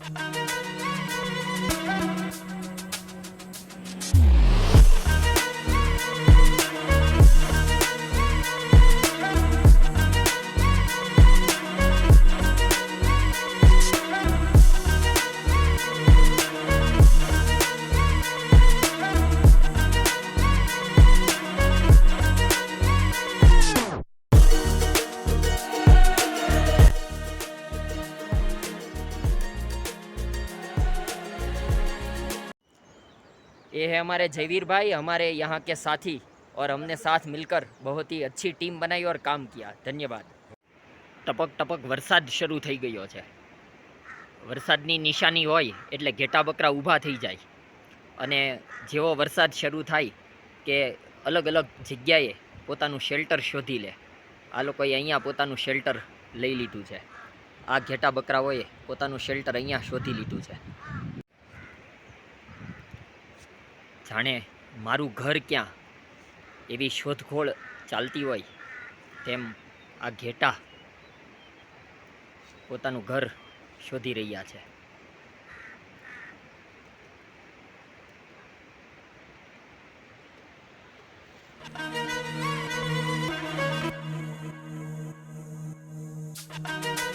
Bye. ये है हमारे जयवीर भाई हमारे यहाँ के साथी और हमने साथ मिलकर बहुत ही अच्छी टीम बनाई और काम किया धन्यवाद ટપક ટપક વરસાદ શરૂ થઈ ગયો છે વરસાદની નિશાની હોય એટલે ઘેટા બકરા ઊભા થઈ જાય અને જેવો વરસાદ શરૂ થાય કે અલગ અલગ જગ્યાએ પોતાનું શેલ્ટર શોધી લે આ લોકોએ અહીંયા પોતાનું શેલ્ટર લઈ લીધું છે આ ઘેટા બકરાઓએ પોતાનું શેલ્ટર અહીંયા શોધી લીધું છે જાણે મારું ઘર ક્યાં? એવી શોધખોળ ચાલતી હોય તેમ આ ઘેટા પોતાનું ઘર શોધી રહ્યા છે. Thank